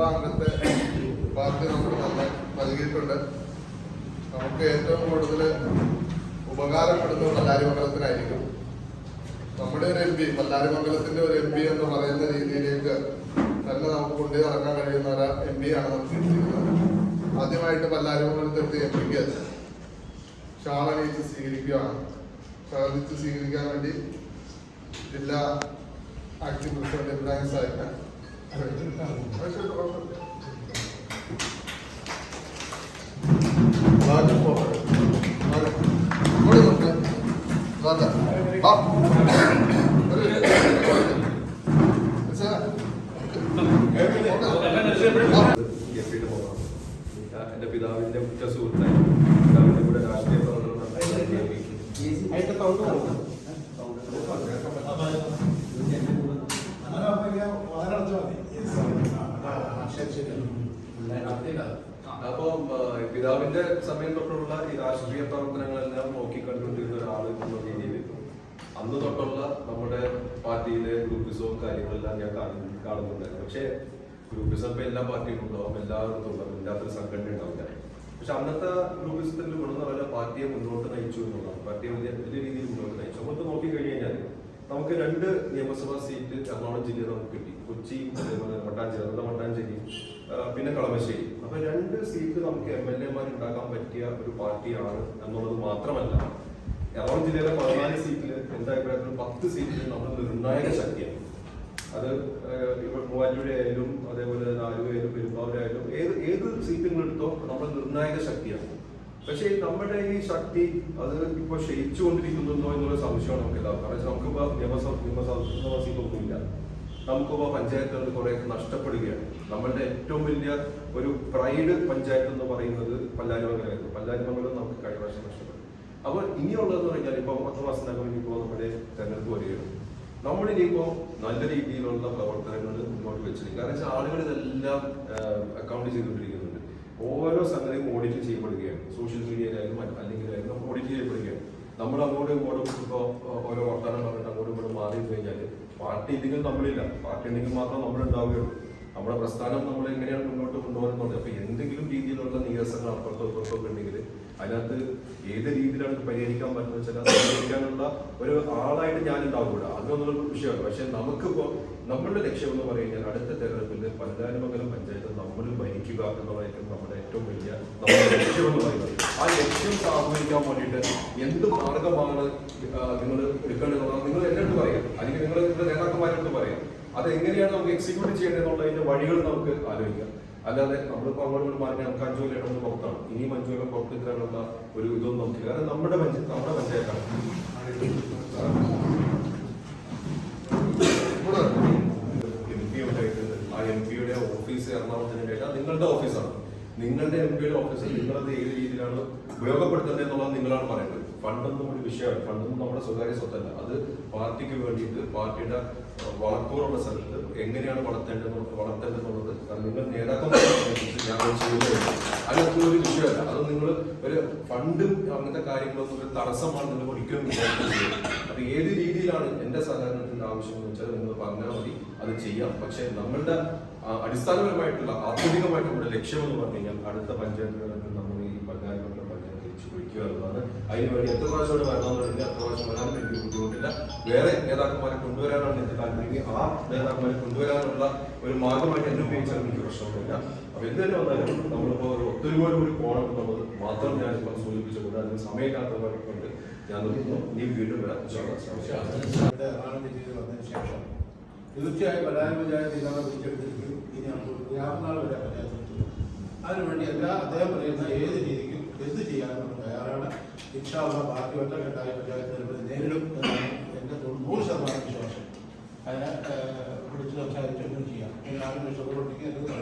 രൂപ അങ്ങനത്തെ പാർട്ടി നമുക്ക് തന്നെ നൽകിയിട്ടുണ്ട്. നമുക്ക് ഏറ്റവും കൂടുതൽ ഉപകാരപ്പെടുന്ന മല്ലാരിമംഗലത്തിനായിരിക്കും നമ്മുടെ ഒരു എം പി മല്ലാരിമംഗലത്തിന്റെ ഒരു എം പി എന്ന് പറയുന്ന രീതിയിലേക്ക് തന്നെ നമുക്ക് കൊണ്ടു നടക്കാൻ കഴിയുന്ന ഒരു എം പി ആണ് നമുക്ക് കിട്ടിയിരിക്കുന്നത് ആദ്യമായിട്ട് പല്ലാരിമംഗലത്തെത്തി എം പിക്ക് ഷാളണിയിച്ച് സ്വീകരിക്കുകയാണ് ശാളിച്ച് സ്വീകരിക്കാൻ വേണ്ടി ജില്ലാ ആക്ടി പ്രസിഡന്റ് ഇബ്രാഹിം സാഹിബ് എന്റെ പിതാവിന്റെ ഉറ്റ സുഹൃത്തായി പിതാവിന്റെ കൂടെ രാഷ്ട്രീയ പ്രവർത്തനം നടത്തുന്ന പിതാവിന്റെ സമയം തൊട്ടുള്ള ഈ രാഷ്ട്രീയ പ്രവർത്തനങ്ങളെല്ലാം നോക്കിക്കണ്ടുകൊണ്ടിരുന്ന ഒരാൾ എന്നുള്ള രീതിയിൽ അന്ന് തൊട്ടുള്ള നമ്മുടെ പാർട്ടിയിലെ ഗ്രൂപ്പിസവും കാര്യങ്ങളെല്ലാം ഞാൻ കാണുന്നു കാണുന്നുണ്ടായിരുന്നു. പക്ഷേ ഗ്രൂപ്പിസം ഇപ്പൊ എല്ലാ പാർട്ടിയും ഉണ്ടാവും എല്ലാവർക്കും ഉണ്ടാവും ഇല്ലാത്തൊരു സംഘടന ഉണ്ടാവില്ല പക്ഷെ അന്നത്തെ ഗ്രൂപ്പിസത്തിന്റെ ഗുണം എന്ന് പാർട്ടിയെ മുന്നോട്ട് നയിച്ചു എന്നുള്ളതാണ്. പാർട്ടിയെ വലിയ വലിയ രീതിയിൽ മുന്നോട്ട് നയിച്ചു. അങ്ങോട്ട് നോക്കി കഴിഞ്ഞാൽ നമുക്ക് രണ്ട് നിയമസഭാ സീറ്റ് എറണാകുളം ജില്ലയിൽ നമുക്ക് കിട്ടി. കൊച്ചി അതേപോലെ മട്ടാഞ്ചേരി നമ്മുടെ മട്ടാഞ്ചേരി പിന്നെ കളമശ്ശേരി. അപ്പൊ രണ്ട് സീറ്റ് നമുക്ക് എം എൽ എമാർ ഉണ്ടാക്കാൻ പറ്റിയ ഒരു പാർട്ടിയാണ് എന്നുള്ളത് മാത്രമല്ല എറണാകുളം ജില്ലയിലെ പതിനാല് സീറ്റിൽ എന്റെ അഭിപ്രായത്തിൽ പത്ത് സീറ്റിൽ നമ്മൾ നിർണായക ശക്തിയാണ്. അത് മൂവാറ്റുപുഴ ആയാലും അതേപോലെ ആലുവയായാലും പെരുമ്പാവൂരായാലും ഏത് ഏത് സീറ്റുകൾ എടുത്തോ നമ്മൾ നിർണായക ശക്തിയാണ്. പക്ഷേ നമ്മുടെ ഈ ശക്തി അത് ഇപ്പോൾ ക്ഷയിച്ചുകൊണ്ടിരിക്കുന്നുണ്ടോ എന്നുള്ള സംശയമാണ് നമുക്ക് എല്ലാവർക്കും കാരണം വെച്ചാൽ നമുക്കിപ്പോൾ നിയമസഭ നിയമസഭ സീറ്റൊന്നുമില്ല നമുക്കിപ്പോൾ പഞ്ചായത്തുകൾ കുറേയൊക്കെ നഷ്ടപ്പെടുകയാണ്. നമ്മളുടെ ഏറ്റവും വലിയ ഒരു പ്രൈഡ് പഞ്ചായത്ത് എന്ന് പറയുന്നത് പല്ലാരിമംഗലമായിരുന്നു പല്ലാരിമംഗലം നമുക്ക് കഴിഞ്ഞ വർഷം നഷ്ടപ്പെട്ടു. അപ്പോൾ ഇനിയുള്ളതെന്ന് പറഞ്ഞാൽ ഇപ്പോൾ പത്ത് മാസത്തിനകം ഇനിയിപ്പോൾ നമ്മുടെ തെരഞ്ഞെടുപ്പ് വരികയാണ്. നമ്മളിനിയിപ്പോൾ നല്ല രീതിയിലുള്ള പ്രവർത്തനങ്ങൾ മുന്നോട്ട് വെച്ചിരിക്കും കാരണം വെച്ചാൽ ആളുകൾ ഇതെല്ലാം അക്കൗണ്ട് ചെയ്തുകൊണ്ടിരിക്കുന്നുണ്ട്. ഓരോ സംഗതിയും ഓഡിറ്റ് ചെയ്യപ്പെടുകയാണ്. സോഷ്യൽ മീഡിയയിലായാലും അല്ലെങ്കിൽ ഓഡിറ്റ് ചെയ്യപ്പെടുകയാണ്. നമ്മൾ അങ്ങോട്ടും ഇങ്ങോട്ടും ഇപ്പോൾ ഓരോ പാർട്ടി ഇല്ലെങ്കിൽ നമ്മളില്ല. പാർട്ടി ഉണ്ടെങ്കിൽ മാത്രം നമ്മൾ ഉണ്ടാവുകയുള്ളൂ നമ്മുടെ പ്രസ്ഥാനം നമ്മൾ എങ്ങനെയാണ് മുന്നോട്ട് കൊണ്ടുപോകുന്നത്? അപ്പൊ എന്തെങ്കിലും രീതിയിലുള്ള നീരസങ്ങൾ അപ്പുറത്തോ ഇപ്പുറത്തോ ഉണ്ടെങ്കിൽ അതിനകത്ത് ഏത് രീതിയിലാണ് പരിഹരിക്കാൻ പറ്റുന്നത് വെച്ചാൽ പരിഹരിക്കാനുള്ള ഒരു ആളായിട്ട് ഞാൻ ഉണ്ടാവില്ല അതൊന്നും വിഷയമാണ് പക്ഷെ നമുക്കിപ്പോ നമ്മളുടെ ലക്ഷ്യം എന്ന് പറയുന്നത് അടുത്ത തെരഞ്ഞെടുപ്പിൽ പല്ലാരിമംഗലം പഞ്ചായത്ത് നമ്മൾ ഭരിക്കുക എന്നുള്ളതായിരിക്കും നമ്മുടെ ഏറ്റവും വലിയ നമ്മുടെ ലക്ഷ്യം എന്ന് പറയുന്നത്. ആ ലക്ഷ്യം സാധൂകരിക്കാൻ വേണ്ടിയിട്ട് എന്ത് മാർഗമാണ് നിങ്ങൾ എടുക്കേണ്ടത് നിങ്ങൾ അടുത്ത് പറയാം. അല്ലെങ്കിൽ നിങ്ങൾ നിങ്ങളുടെ നേതാക്കന്മാരോട് പറയാം. അത് എങ്ങനെയാണ് നമുക്ക് എക്സിക്യൂട്ട് ചെയ്യേണ്ടത് എന്നുള്ളതിന്റെ വഴികൾ നമുക്ക് ആലോചിക്കാം. അല്ലാതെ നമ്മളിപ്പോൾ അങ്ങോട്ട് മാറി നമുക്ക് അഞ്ചു കൊല്ലം ഇടന്ന് പുറത്താണ്. ഇനിയും അഞ്ചു കൊല്ലം പുറത്ത് നിൽക്കാനുള്ള ഒരു ഇതൊന്നും നമുക്കില്ല. കാരണം നമ്മുടെ പഞ്ചായത്ത് നമ്മുടെ പഞ്ചായത്താണ് ഇവിടെ. എം പി ഉണ്ടായിട്ട് ആ എം പിയുടെ ഓഫീസ് എറണാകുളത്തിനുണ്ടായിട്ട് അത് നിങ്ങളുടെ ഓഫീസാണ്. നിങ്ങളുടെ എം പിയുടെ ഓഫീസ് നിങ്ങളത് ഏത് രീതിയിലാണ് ഉപയോഗപ്പെടുത്തേണ്ടത് എന്നുള്ളത് നിങ്ങളാണ് പറയുന്നത്. ഫണ്ടൊന്നും ഒരു വിഷയമാണ് ഫണ്ടൊന്നും നമ്മുടെ സ്വകാര്യ സ്വത്തല്ല. അത് പാർട്ടിക്ക് വേണ്ടിയിട്ട് പാർട്ടിയുടെ വളക്കൂറുള്ള സ്ഥലത്ത് എങ്ങനെയാണ് വളർത്തേണ്ടത് വളർത്തേണ്ടതെന്നുള്ളത് നിങ്ങൾ നേതാക്കന്മാരെ ഞാൻ ചെയ്യുന്നത്. അതിനകത്ത് ഒരു വിഷയമല്ല. അത് നിങ്ങൾ ഒരു ഫണ്ടും അങ്ങനത്തെ കാര്യങ്ങളൊന്നും ഒരു തടസ്സമാണ് നിങ്ങൾ ഒരിക്കലും വിചാരിക്കുന്നത് അപ്പൊ ഏത് രീതിയിലാണ് എന്റെ സഹകരണത്തിന്റെ ആവശ്യം എന്ന് വെച്ചാൽ നിങ്ങൾ പറഞ്ഞാൽ മതി. അത് ചെയ്യാം. പക്ഷെ നമ്മളുടെ അടിസ്ഥാനപരമായിട്ടുള്ള ആധുനികമായിട്ടുള്ള ലക്ഷ്യം എന്ന് പറഞ്ഞു കഴിഞ്ഞാൽ അടുത്ത പഞ്ചായത്ത് എന്നുള്ളതാണ് അതിനുവേണ്ടി എത്ര പ്രാവശ്യം വരണമെന്നുണ്ടെങ്കിൽ എത്ര പ്രാവശ്യം വരാനും എനിക്ക് ബുദ്ധിമുട്ടില്ല. വേറെ നേതാക്കന്മാരെ കൊണ്ടുവരാനാണ് എനിക്ക് താല്പര്യം. ആ നേതാക്കന്മാരെ കൊണ്ടുവരാനുള്ള ഒരു മാർഗമായിട്ട് എന്നെ ഉപയോഗിച്ചാൽ എനിക്ക് പ്രശ്നമൊന്നുമില്ല. അപ്പൊ എന്ത് തന്നെ വന്നാലും നമ്മളിപ്പോ ഒരു ഒത്തൊരുപോലെ കൂടി പോകണം എന്നുള്ളത് മാത്രം ഞാൻ ഇപ്പോൾ സൂചിപ്പിച്ചുകൊണ്ട് അതിന് സമയമില്ലാത്തവരെ കൊണ്ട് ഞാൻ നിർത്തുന്നു. ഇനി വീണ്ടും വരാം. ശേഷം തീർച്ചയായും പലാരി പഞ്ചായത്ത് ഇതാണ് പിടിച്ചെടുത്തിരിക്കും ഇനി നമുക്ക് യാതൊന്നാൾ വരെ പഞ്ചായത്ത് അതിനുവേണ്ടി എല്ലാ അദ്ദേഹം പറയുന്ന ഏത് രീതിക്കും എന്ത് ചെയ്യാനും നമ്മൾ തയ്യാറാണ് ഇൻഷാള്ള പാർട്ടി ഒറ്റക്കെട്ടായി പഞ്ചായത്ത് തെരഞ്ഞെടുപ്പ് നേരിടും എന്നാണ് എന്റെ നൂറ് ശതമാനം വിശ്വാസം. അതിനെ വിളിച്ച് സംസാരിച്ചൊന്നും ചെയ്യാം. വിശ്വപ്രവർത്തിക്കും എന്ന് പറയുന്നത്